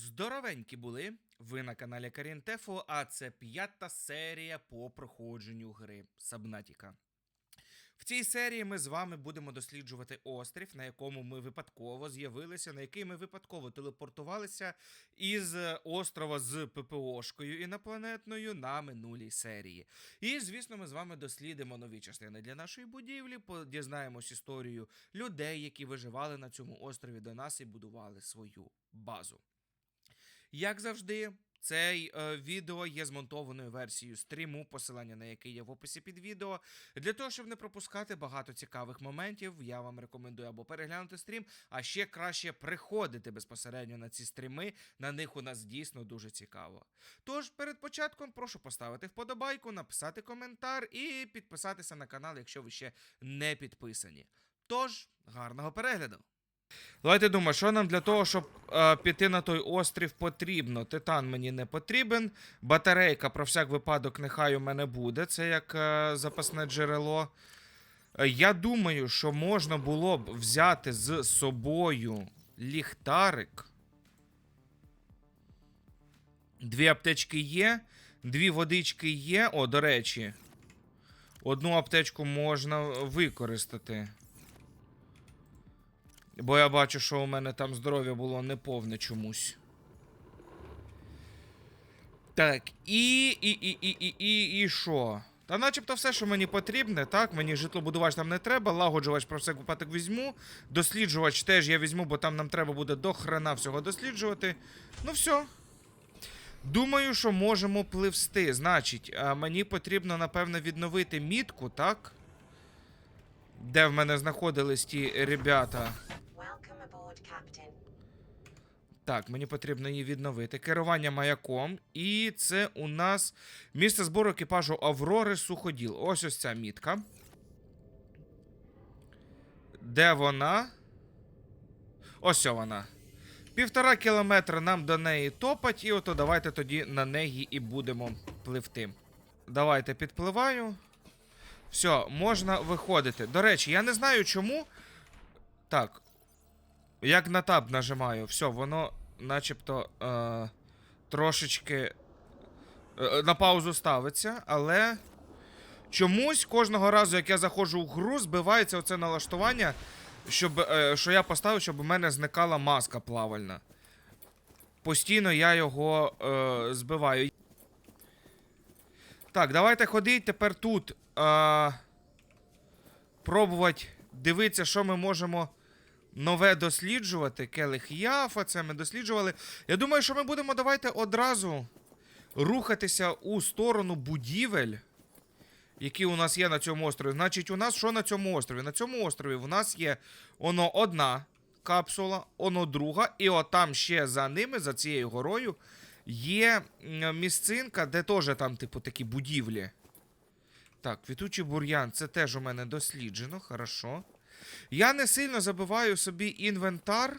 Здоровенькі були. Ви на каналі Карінтефо, а це п'ята серія по проходженню гри Сабнатіка. В цій серії ми з вами будемо досліджувати острів, на якому ми випадково з'явилися, на який ми випадково телепортувалися із острова з ППОшкою інопланетною на минулій серії. І, звісно, ми з вами дослідимо нові частини для нашої будівлі, дізнаємось історію людей, які виживали на цьому острові до нас і будували свою базу. Як завжди, цей е, відео є змонтованою версією стріму, посилання на який є в описі під відео. Для того, щоб не пропускати багато цікавих моментів, я вам рекомендую або переглянути стрім, а ще краще приходити безпосередньо на ці стріми. На них у нас дійсно дуже цікаво. Тож, перед початком прошу поставити вподобайку, написати коментар і підписатися на канал, якщо ви ще не підписані. Тож, гарного перегляду! Давайте думаємо, що нам для того, щоб е, піти на той острів, потрібно. Титан мені не потрібен. Батарейка про всяк випадок нехай у мене буде. Це як е, запасне джерело. Е, Я думаю, що можна було б взяти з собою ліхтарик. Дві аптечки є, дві водички є. О, до речі, одну аптечку можна використати. Бо я бачу, що у мене там здоров'я було неповне чомусь. Так, і. і. і. і. і. і. і що? Та начебто все, що мені потрібне, так, мені житлобудувач там не треба, лагоджувач про всяк випадок візьму. Досліджувач теж я візьму, бо там нам треба буде до хрена всього досліджувати. Ну все. Думаю, що можемо пливсти. Значить, мені потрібно, напевно, відновити мітку, так? Де в мене знаходились ті ребята. Так, мені потрібно її відновити. Керування маяком. І це у нас місце збору екіпажу Аврори Суходіл. Ось ось ця мітка. Де вона? Ось вона. Півтора кілометра нам до неї топать, і ото давайте тоді на неї і будемо пливти. Давайте підпливаю. Все, можна виходити. До речі, я не знаю чому. Так, як на таб нажимаю, все, воно начебто е, трошечки е, на паузу ставиться, але чомусь кожного разу, як я заходжу в гру, збивається оце налаштування, щоб, е, що я поставив, щоб у мене зникала маска плавальна. Постійно я його е, збиваю. Так, давайте ходити тепер тут. Е, пробувати дивитися, що ми можемо нове досліджувати. Келих Яфа, це ми досліджували. Я думаю, що ми будемо давайте одразу рухатися у сторону будівель, які у нас є на цьому острові. Значить, у нас що на цьому острові? На цьому острові у нас є оно одна капсула, оно друга, і отам ще за ними, за цією горою, є місцинка, де теж там, типу, такі будівлі. Так, квітучий бур'ян, це теж у мене досліджено, хорошо. Я не сильно забиваю собі інвентар.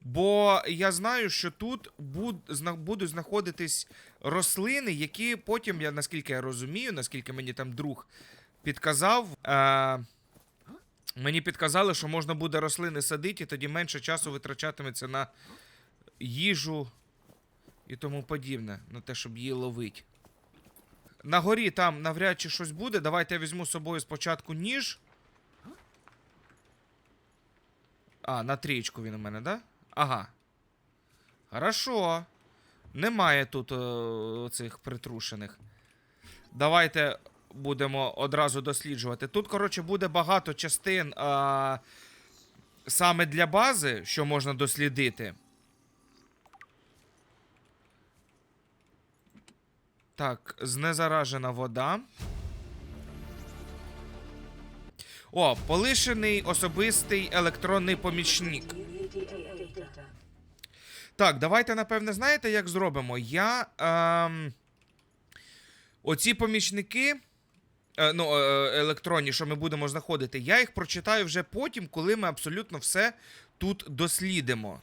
Бо я знаю, що тут будуть знаходитись рослини, які потім, я наскільки я розумію, наскільки мені там друг підказав. Е, мені підказали, що можна буде рослини садити, і тоді менше часу витрачатиметься на їжу і тому подібне, на те, щоб її ловити. На горі там навряд чи щось буде. Давайте я візьму з собою спочатку ніж. А, на трічку він у мене, да? Ага. Хорошо. Немає тут е, цих притрушених. Давайте будемо одразу досліджувати. Тут, коротше, буде багато частин е, саме для бази, що можна дослідити. Так, знезаражена вода. О, полишений особистий електронний помічник. Так, давайте, напевне, знаєте, як зробимо? Я. Ем, оці помічники. Е, ну, е, електронні, що ми будемо знаходити, я їх прочитаю вже потім, коли ми абсолютно все тут дослідимо.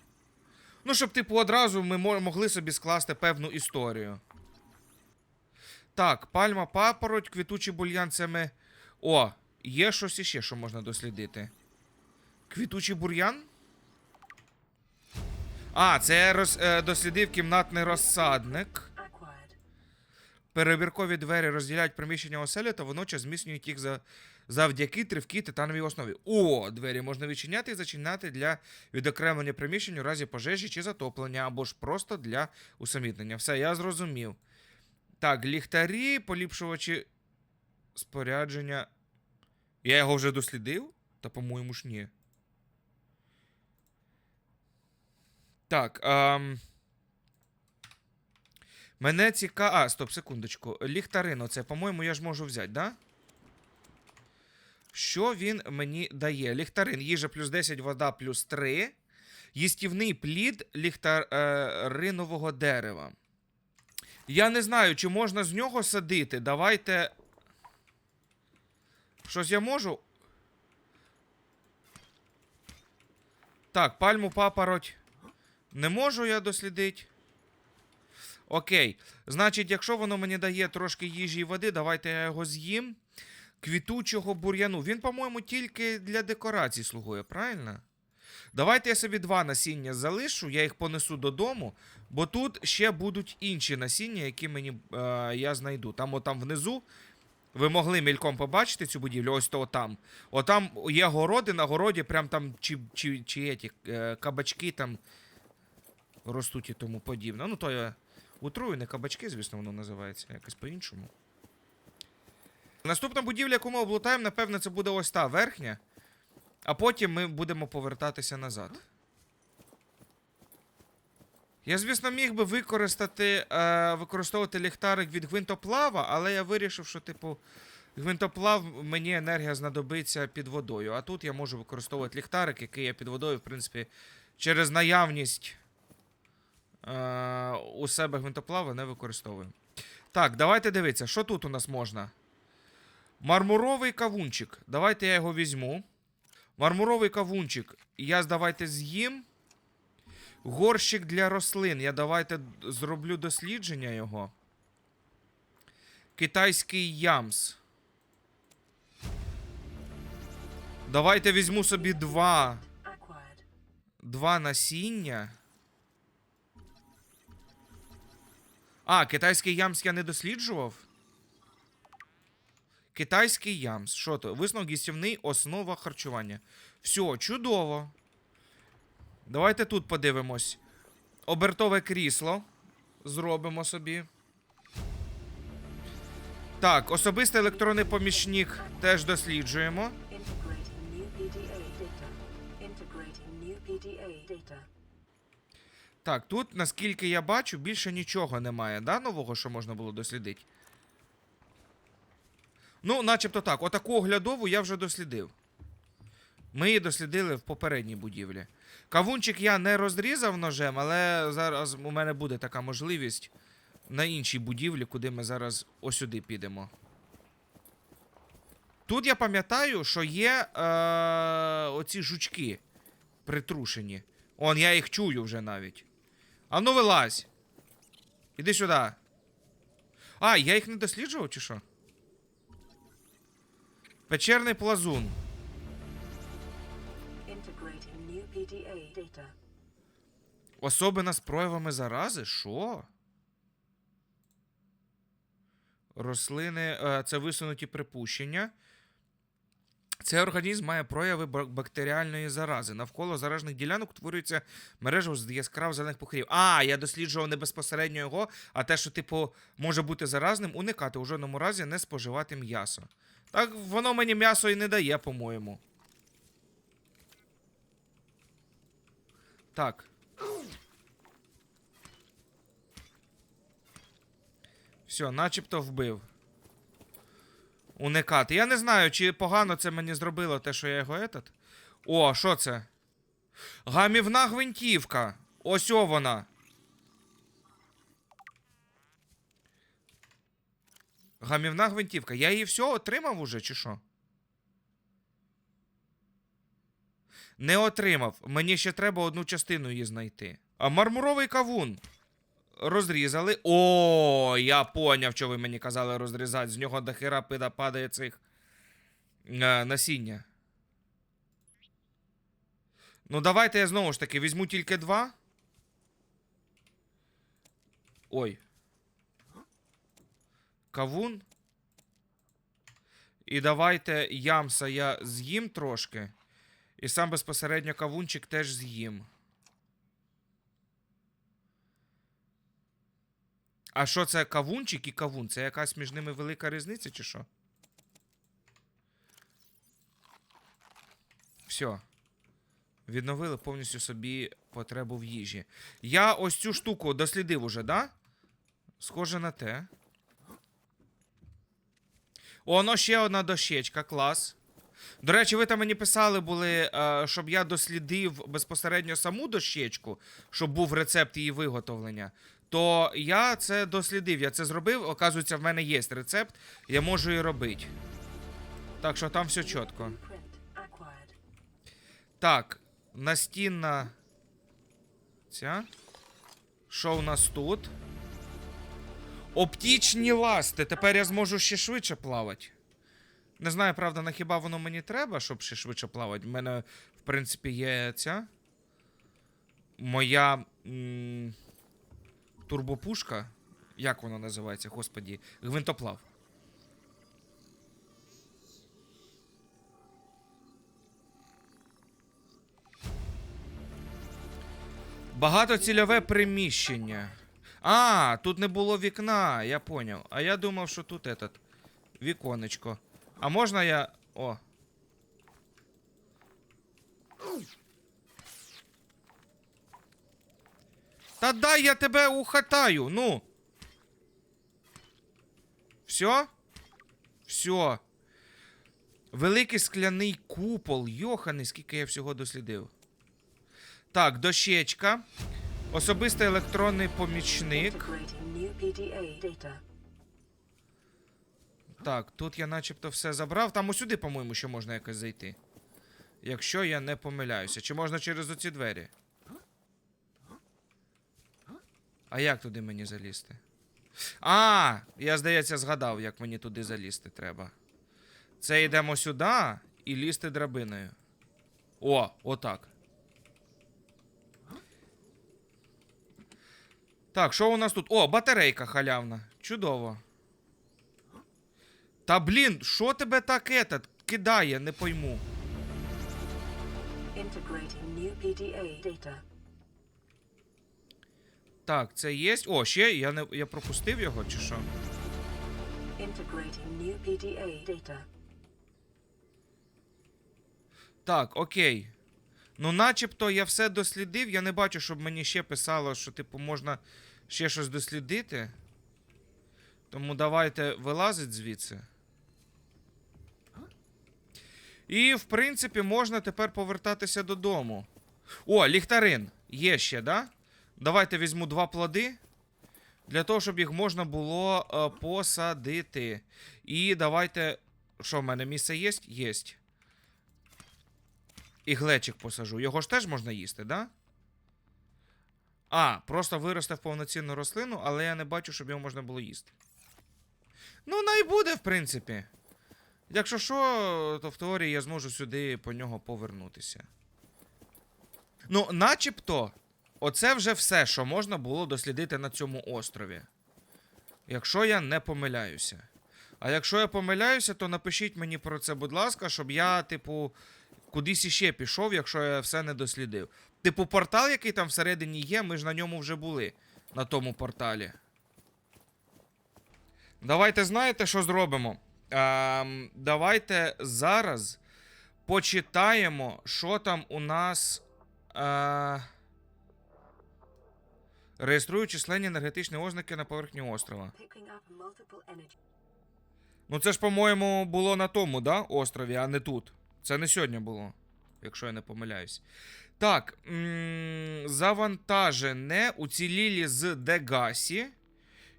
Ну, щоб, типу, одразу ми могли собі скласти певну історію. Так, пальма папороть, квітучий бульян це ми. О, є щось іще, що можна дослідити. Квітучий бур'ян? А, це роз, е, дослідив кімнатний розсадник. Перебіркові двері розділяють приміщення оселі та водночас зміцнюють їх за, завдяки тривкій титановій основі. О, двері можна відчиняти і зачиняти для відокремлення приміщень у разі пожежі чи затоплення, або ж просто для усамітнення. Все, я зрозумів. Так, ліхтарі, поліпшувачі спорядження. Я його вже дослідив? Та, по-моєму ж ні. Так. Ем... Мене цікаво. А, стоп, секундочку. Ліхтарин, оце, по-моєму, я ж можу взяти, да? Що він мені дає? Ліхтарин, їжа плюс 10, вода плюс 3. Їстівний плід ліхтаринового дерева. Я не знаю, чи можна з нього садити. Давайте. Щось я можу. Так, пальму папороть. Не можу я дослідити. Окей. Значить, якщо воно мені дає трошки їжі і води, давайте я його з'їм. Квітучого бур'яну. Він, по-моєму, тільки для декорацій слугує, правильно? Давайте я собі два насіння залишу, я їх понесу додому, бо тут ще будуть інші насіння, які мені е, я знайду. Там, отам внизу. Ви могли мільком побачити цю будівлю, ось то там. Отам є городи, на городі прям там чи, чи, чи еті, е, кабачки там ростуть і тому подібне. Ну, то я утрую, не кабачки, звісно, воно називається якось по-іншому. Наступна будівля, яку ми облутаємо, напевно, це буде ось та верхня. А потім ми будемо повертатися назад. Я, звісно, міг би використати, е, використовувати ліхтарик від гвинтоплава, але я вирішив, що, типу, гвинтоплав мені енергія знадобиться під водою. А тут я можу використовувати ліхтарик, який я під водою, в принципі, через наявність е, у себе гвинтоплава не використовую. Так, давайте дивитися, що тут у нас можна. Мармуровий кавунчик. Давайте я його візьму. Мармуровий кавунчик. Я давайте з'їм. Горщик для рослин. Я давайте зроблю дослідження його. Китайський ямс. Давайте візьму собі два. Два насіння. А, китайський ямс я не досліджував. Китайський ямс. Що то? Висновок їстівний основа харчування. Все, чудово. Давайте тут подивимось. Обертове крісло. Зробимо собі. Так, особистий електронний помічник теж досліджуємо. Так, тут, наскільки я бачу, більше нічого немає, да, нового, що можна було дослідити. Ну, начебто так. Отаку оглядову я вже дослідив. Ми її дослідили в попередній будівлі. Кавунчик я не розрізав ножем, але зараз у мене буде така можливість на іншій будівлі, куди ми зараз осюди підемо. Тут я пам'ятаю, що є е, оці жучки притрушені. Он, я їх чую вже навіть. А ну вилазь. Іди сюди. А, я їх не досліджував, чи що? Печерний плазун. Особина з проявами зарази? Що? Рослини. е, Це висунуті припущення. Цей організм має прояви бактеріальної зарази. Навколо заражених ділянок утворюється мережа з яскраво зелених покрів. А, я досліджував не безпосередньо його, а те, що, типу, може бути заразним, уникати у жодному разі не споживати м'ясо. Так воно мені м'ясо і не дає, по-моєму. Так. Все, начебто вбив. Уникати. Я не знаю, чи погано це мені зробило те, що я його етат. О, що це? Гамівна гвинтівка. Ось о вона. Гамівна гвинтівка. Я її все отримав уже, чи що? Не отримав. Мені ще треба одну частину її знайти. А мармуровий кавун. Розрізали. О, я поняв, що ви мені казали розрізати. З нього до хера пида падає цих е, насіння. Ну, давайте я знову ж таки візьму тільки два. Ой. Кавун. І давайте ямса я з'їм трошки. І сам безпосередньо кавунчик теж з'їм. А що це кавунчик і кавун? Це якась між ними велика різниця, чи що? Все. Відновили повністю собі потребу в їжі. Я ось цю штуку дослідив уже, да? Схоже на те. Оно ще одна дощечка, клас. До речі, ви там мені писали були, е, щоб я дослідив безпосередньо саму дощечку, щоб був рецепт її виготовлення. То я це дослідив, я це зробив. Оказується, в мене є рецепт, я можу її робити. Так що там все чітко. Так, настінна. Ця. Що у нас тут? Оптічні ласти. Тепер я зможу ще швидше плавати. Не знаю, правда, на хіба воно мені треба, щоб ще швидше плавати. У мене, в принципі, є ця. Моя. М- турбопушка. Як вона називається, господі? Гвинтоплав. Багатоцільове приміщення. А, тут не було вікна, я поняв. А я думав, що тут этот віконечко. А можна я. О. Та дай я тебе ухатаю, ну. Все? Все. Великий скляний купол. Йоханий, скільки я всього дослідив. Так, дощечка. Особистий електронний помічник. Так, тут я начебто все забрав. Там усюди, по-моєму, ще можна якось зайти. Якщо я не помиляюся. Чи можна через оці двері? А як туди мені залізти? А, я, здається, згадав, як мені туди залізти треба. Це йдемо сюди і лізти драбиною. О, отак. Так, що у нас тут? О, батарейка халявна. Чудово. Та блін, що тебе так етат кидає, не пойму. New PDA data. Так, це є. О, ще я не я пропустив його, чи що? New PDA data. Так, окей. Ну, начебто я все дослідив. Я не бачу, щоб мені ще писало, що, типу, можна ще щось дослідити. Тому давайте вилазить звідси. І, в принципі, можна тепер повертатися додому. О, ліхтарин. Є ще, да? Давайте візьму два плоди. Для того, щоб їх можна було е, посадити. І давайте. Що, в мене місце є? Єсть. І глечик посажу. Його ж теж можна їсти, да? А, просто виросте в повноцінну рослину, але я не бачу, щоб його можна було їсти. Ну, най буде, в принципі. Якщо що, то в теорії я зможу сюди по нього повернутися. Ну, начебто, оце вже все, що можна було дослідити на цьому острові. Якщо я не помиляюся. А якщо я помиляюся, то напишіть мені про це, будь ласка, щоб я, типу, кудись іще пішов, якщо я все не дослідив. Типу, портал, який там всередині є, ми ж на ньому вже були. На тому порталі. Давайте знаєте, що зробимо? Ем, давайте зараз почитаємо, що там у нас. Е... Реєструю численні енергетичні ознаки на поверхні острова. Ну це ж, по-моєму, було на тому, да, острові, а не тут. Це не сьогодні було, якщо я не помиляюсь. Так, м- завантажене уцілілі з Дегасі.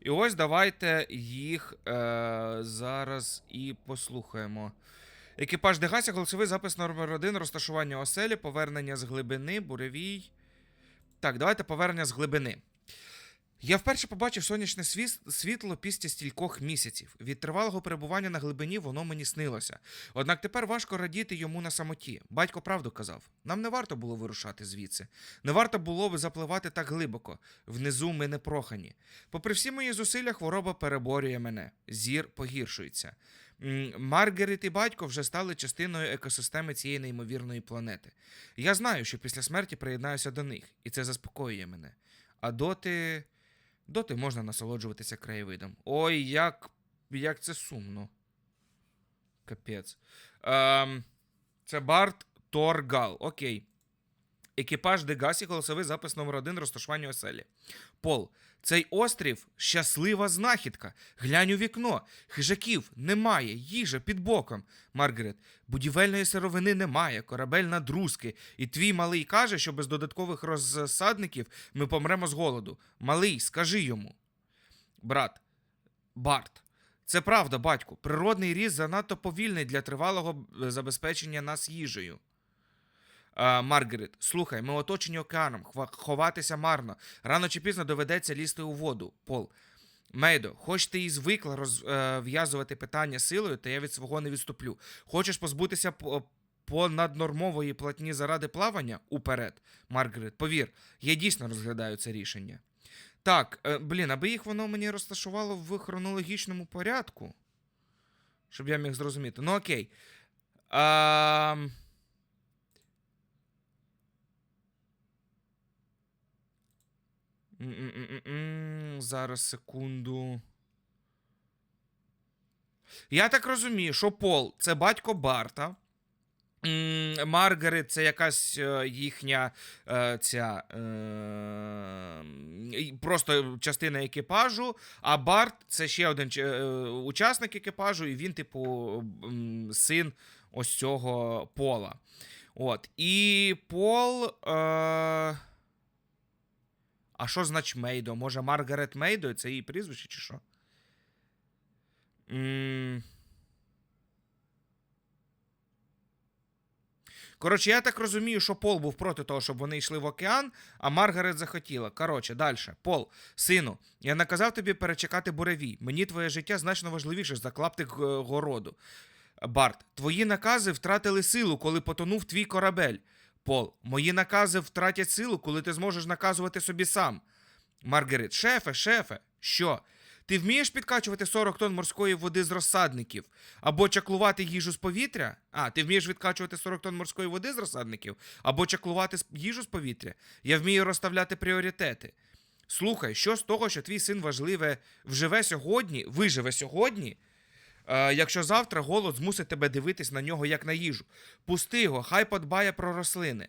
І ось давайте їх е- зараз і послухаємо. Екіпаж Дегасі, голосовий запис номер 1, розташування оселі, повернення з глибини, буревій. Так, давайте повернення з глибини. Я вперше побачив сонячне світло після стількох місяців. Від тривалого перебування на глибині воно мені снилося. Однак тепер важко радіти йому на самоті. Батько правду казав: нам не варто було вирушати звідси. Не варто було б запливати так глибоко. Внизу ми не прохані. Попри всі мої зусилля, хвороба переборює мене. Зір погіршується. М, і батько вже стали частиною екосистеми цієї неймовірної планети. Я знаю, що після смерті приєднаюся до них, і це заспокоює мене. А доти. Доти можна насолоджуватися краєвидом. Ой, як, як це сумно. Капець. Ем, це Барт Торгал. Окей. Екіпаж Дегасі, голосовий запис номер один, розташування оселі. Пол. Цей острів щаслива знахідка. Глянь у вікно. Хижаків немає, їжа під боком. Маргарет, будівельної сировини немає, корабель на друзки. І твій малий каже, що без додаткових розсадників ми помремо з голоду. Малий, скажи йому. Брат. Барт. Це правда, батьку. Природний ріст занадто повільний для тривалого е, забезпечення нас їжею. Маргарет, слухай, ми оточені океаном, ховатися марно. Рано чи пізно доведеться лізти у воду. Пол. Мейдо, хоч ти і звикла розв'язувати питання силою, та я від свого не відступлю. Хочеш позбутися понаднормової платні заради плавання? Уперед. Маргарет, повір, я дійсно розглядаю це рішення. Так, е, блін, аби їх воно мені розташувало в хронологічному порядку. Щоб я міг зрозуміти. Ну окей. А... Зараз секунду. Я так розумію, що Пол це батько Барта. Маргарет це якась е, їхня е, ця е, просто частина екіпажу, а Барт це ще один учасник екіпажу, і він, типу, син ось цього Пола. От. І Пол. Е, а що значить Мейдо? Може, Маргарет Мейдо? Це її прізвище, чи що? М, Коротше, я так розумію, що Пол був проти того, щоб вони йшли в океан, а Маргарет захотіла. Коротше, далі. Пол, сину, я наказав тобі перечекати буревій. Мені твоє життя значно важливіше за клаптик е, городу. Барт, твої накази втратили силу, коли потонув твій корабель. Пол, мої накази втратять силу, коли ти зможеш наказувати собі сам. Маргарет, шефе, шефе, що? Ти вмієш підкачувати 40 тонн морської води з розсадників? Або чаклувати їжу з повітря? А, ти вмієш відкачувати 40 тонн морської води з розсадників? Або чаклувати їжу з повітря? Я вмію розставляти пріоритети. Слухай, що з того, що твій син важливе вживе сьогодні, виживе сьогодні? Е, якщо завтра голод змусить тебе дивитись на нього як на їжу. Пусти його, хай подбає про рослини.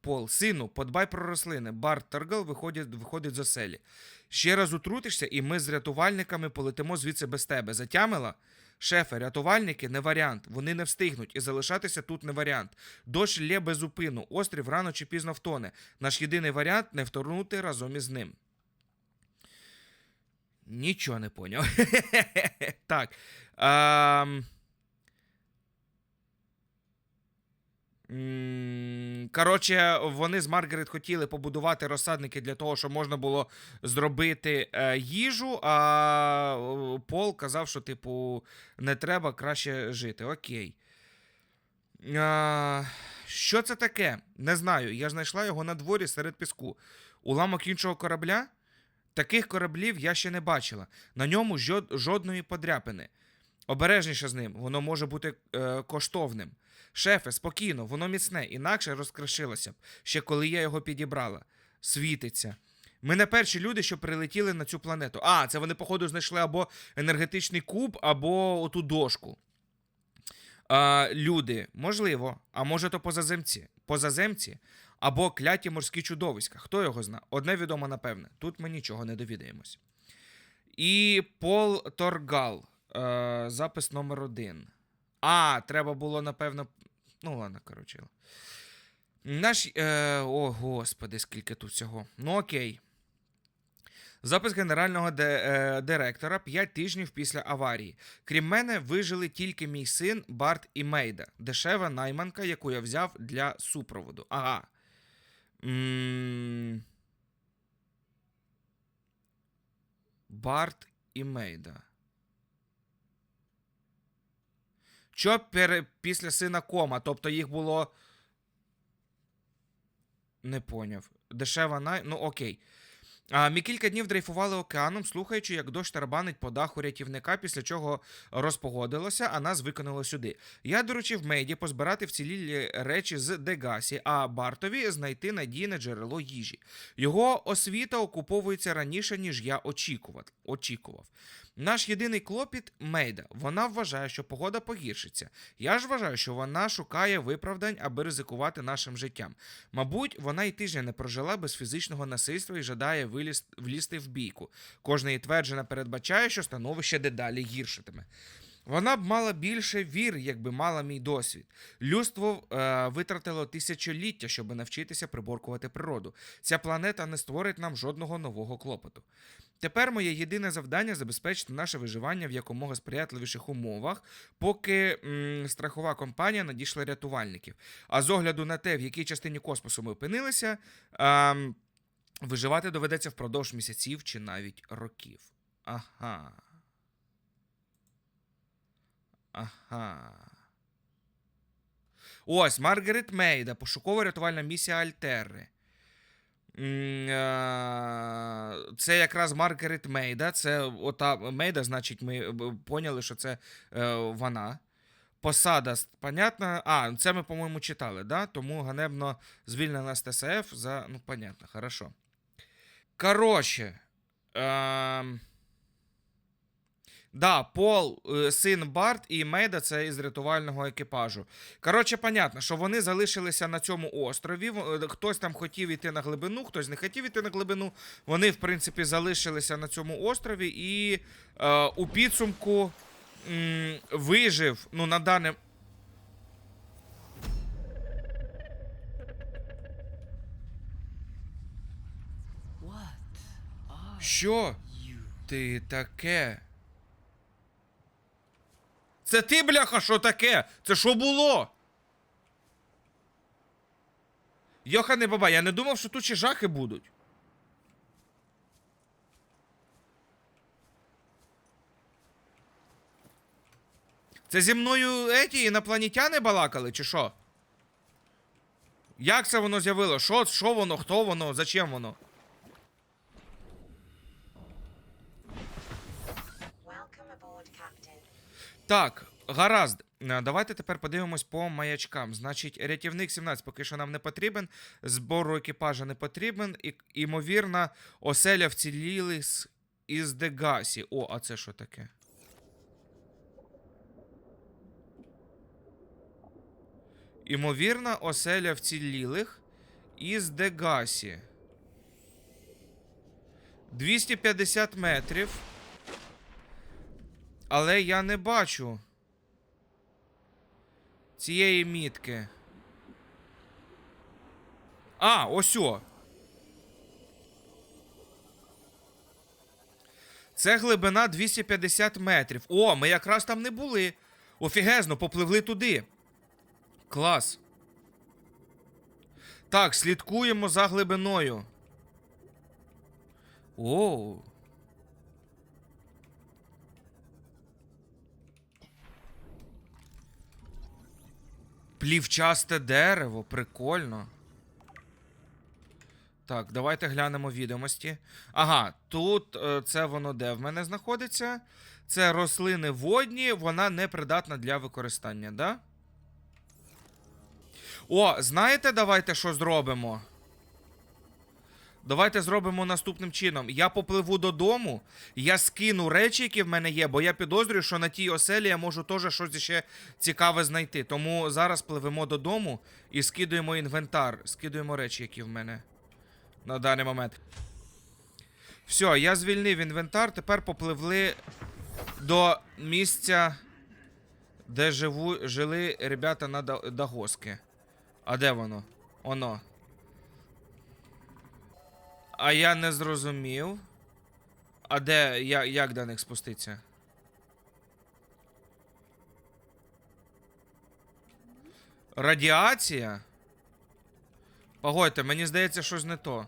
Пол, сину, подбай про рослини. Барт Таргал виходить, виходить з оселі. Ще раз утрутишся, і ми з рятувальниками полетимо звідси без тебе. Затямила? Шефе, рятувальники не варіант. Вони не встигнуть, і залишатися тут не варіант. Дощ лє без зупину, острів рано чи пізно втоне. Наш єдиний варіант не вторгнути разом із ним. Нічого не поняв. так. ем, м, Коротше, вони з Маргарет хотіли побудувати розсадники для того, щоб можна було зробити е, їжу, а е, Пол казав, що, типу, не треба краще жити. Окей. А, що це таке? Не знаю. Я знайшла його на дворі серед піску. Уламок іншого корабля? Таких кораблів я ще не бачила. На ньому жодної подряпини. Обережніше з ним, воно може бути е, коштовним. Шефе, спокійно, воно міцне, інакше розкришилося б, ще коли я його підібрала. Світиться. Ми не перші люди, що прилетіли на цю планету. А, це вони, походу, знайшли або енергетичний куб, або оту дошку. А, люди, можливо, а може то позаземці, позаземці, або кляті морські чудовиська. Хто його зна? Одне відомо, напевне. Тут ми нічого не довідаємось. І Пол Торгал. Е, запис номер один. А, треба було, напевно. Ну, ладно, коротше. Наш. Е, о, господи, скільки тут всього. Ну, окей. Запис генерального е, директора 5 тижнів після аварії. Крім мене, вижили тільки мій син Барт і Мейда, дешева найманка, яку я взяв для супроводу. Ага. Барт і Мейда. Чоппер після сина кома, тобто їх було. Не поняв. Дешева най. Ну окей. Ми кілька днів дрейфували океаном, слухаючи, як дощ тарабанить по даху рятівника, після чого розпогодилося, а нас виконало сюди. Я доручив Мейді позбирати вцілілі речі з Дегасі, а Бартові знайти надійне джерело їжі. Його освіта окуповується раніше, ніж я очікував. Наш єдиний клопіт Мейда. Вона вважає, що погода погіршиться. Я ж вважаю, що вона шукає виправдань, аби ризикувати нашим життям. Мабуть, вона й тижня не прожила без фізичного насильства і жадає виліз, влізти в бійку. Кожна її тверджена передбачає, що становище дедалі гіршитиме. Вона б мала більше вір, якби мала мій досвід. Людство е, витратило тисячоліття, щоб навчитися приборкувати природу. Ця планета не створить нам жодного нового клопоту. Тепер моє єдине завдання забезпечити наше виживання в якомога сприятливіших умовах, поки м, страхова компанія надійшла рятувальників. А з огляду на те, в якій частині космосу ми опинилися, ем, виживати доведеться впродовж місяців чи навіть років. Ага. Ага. Ось Маргарет Мейда, пошуково-рятувальна місія Альтерри. Е, Це якраз Маргарет Мейда. Це ота Мейда, значить, ми поняли, що це е, вона. Посада, понятно. А, це ми, по-моєму, читали, да? Тому ганебно звільнена з ТСФ за. Ну, понятно, хорошо. Коротше. Ем... Да, Пол, е, син Барт і Мейда це із рятувального екіпажу. Коротше, понятно, що вони залишилися на цьому острові. е, Хтось там хотів іти на глибину, хтось не хотів іти на глибину. Вони, в принципі, залишилися на цьому острові і е, у підсумку м, вижив, ну, на даний. Що ти таке? Це ти, бляха, що таке? Це що було? Йохане баба, я не думав, що тут ще жахи будуть. Це зі мною еті інопланетяни балакали, чи що? Як це воно з'явило? Що, що воно? Хто воно? Зачем воно? Так, гаразд. Е, Давайте тепер подивимось по маячкам. Значить, рятівник 17 поки що нам не потрібен, збору екіпажа не потрібен, і, імовірно, оселя вціліли із Дегасі. О, а це що таке? Імовірно, оселя вцілілих із Дегасі. 250 метрів. Але я не бачу цієї мітки. А, ось о. Це глибина 250 метрів. О, ми якраз там не були. Офігезно, попливли туди. Клас. Так, слідкуємо за глибиною. Оу. Плівчасте дерево, прикольно. Так, давайте глянемо відомості. Ага, тут е, це воно де в мене знаходиться. Це рослини водні, вона не придатна для використання, да? О, знаєте, давайте що зробимо? Давайте зробимо наступним чином. Я попливу додому, я скину речі, які в мене є, бо я підозрюю, що на тій оселі я можу теж щось ще цікаве знайти. Тому зараз пливемо додому і скидуємо інвентар, скидуємо речі, які в мене на даний момент. Все, я звільнив інвентар, тепер попливли до місця, де живу, жили ребята на Да- Дагоски. А де воно? Оно. А я не зрозумів. А де я, як до них спуститься? Радіація? Погодьте, мені здається, щось не то.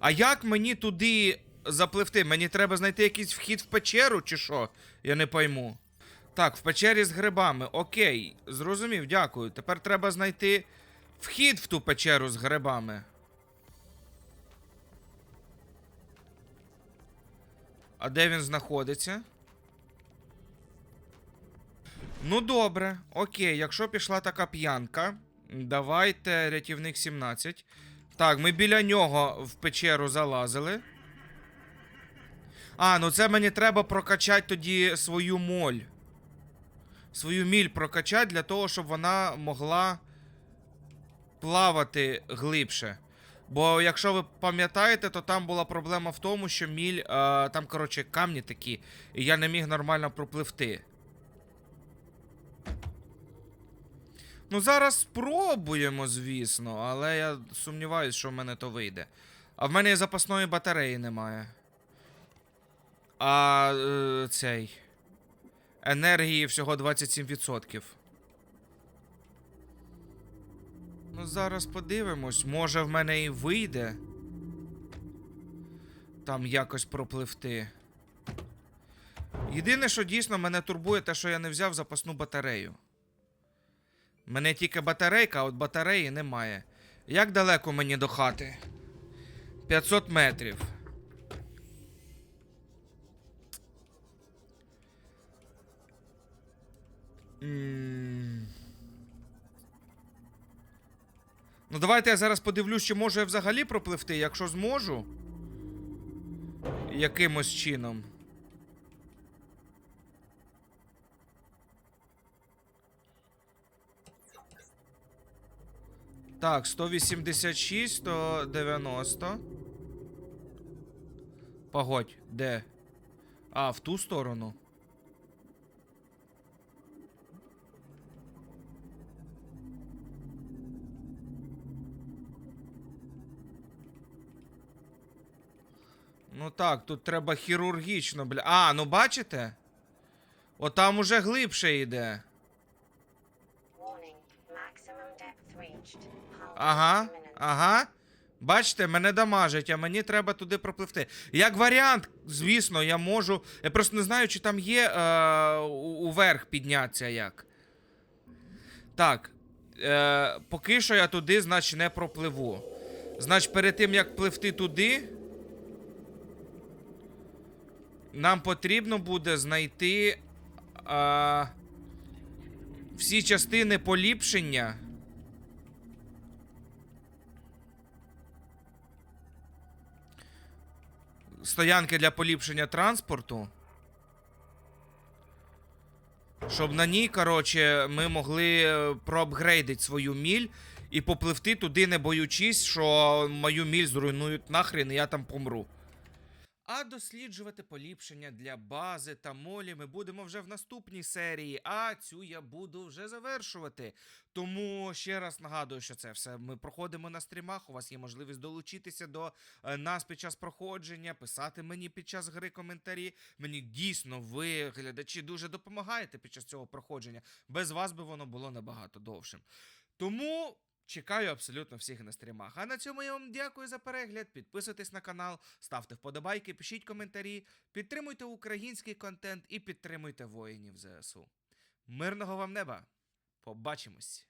А як мені туди запливти? Мені треба знайти якийсь вхід в печеру, чи що? Я не пойму. Так, в печері з грибами. Окей, зрозумів, дякую. Тепер треба знайти вхід в ту печеру з грибами. А де він знаходиться? Ну, добре, окей, якщо пішла така п'янка, давайте рятівник 17. Так, ми біля нього в печеру залазили. А, ну це мені треба прокачати тоді свою моль. Свою міль прокачати для того, щоб вона могла плавати глибше. Бо якщо ви пам'ятаєте, то там була проблема в тому, що міль, е, там, коротше, камні такі, і я не міг нормально пропливти. Ну, зараз спробуємо, звісно, але я сумніваюся, що в мене то вийде. А в мене і запасної батареї немає. А е, цей. Енергії всього 27%. Ну, зараз подивимось. Може в мене і вийде. Там якось пропливти. Єдине, що дійсно мене турбує, те, що я не взяв запасну батарею. Мене тільки батарейка, а от батареї немає. Як далеко мені до хати? 500 метрів. М. Ну, давайте я зараз подивлюсь, чи можу я взагалі пропливти, якщо зможу. Якимось чином. Так, 186, 190. Погодь, де? А, в ту сторону. Ну так, тут треба хірургічно, бля. А, ну бачите? Отам уже глибше йде. Ага, ага. Бачите, мене дамажить, а мені треба туди пропливти. Як варіант, звісно, я можу. Я просто не знаю, чи там є е, уверх піднятися як. Так. Е, поки що я туди, значить, не пропливу. Значить, перед тим як пливти туди. Нам потрібно буде знайти е, всі частини поліпшення. стоянки для поліпшення транспорту. Щоб на ній, коротше, ми могли е, проапгрейдити свою міль і попливти туди, не боючись, що мою міль зруйнують нахрен і я там помру. А досліджувати поліпшення для бази та молі ми будемо вже в наступній серії, а цю я буду вже завершувати. Тому ще раз нагадую, що це все ми проходимо на стрімах. У вас є можливість долучитися до е, нас під час проходження, писати мені під час гри коментарі. Мені дійсно ви, глядачі, дуже допомагаєте під час цього проходження. Без вас би воно було набагато довшим. Тому. Чекаю абсолютно всіх на стрімах. А на цьому я вам дякую за перегляд. Підписуйтесь на канал, ставте вподобайки, пишіть коментарі, підтримуйте український контент і підтримуйте воїнів ЗСУ. Мирного вам неба! Побачимось!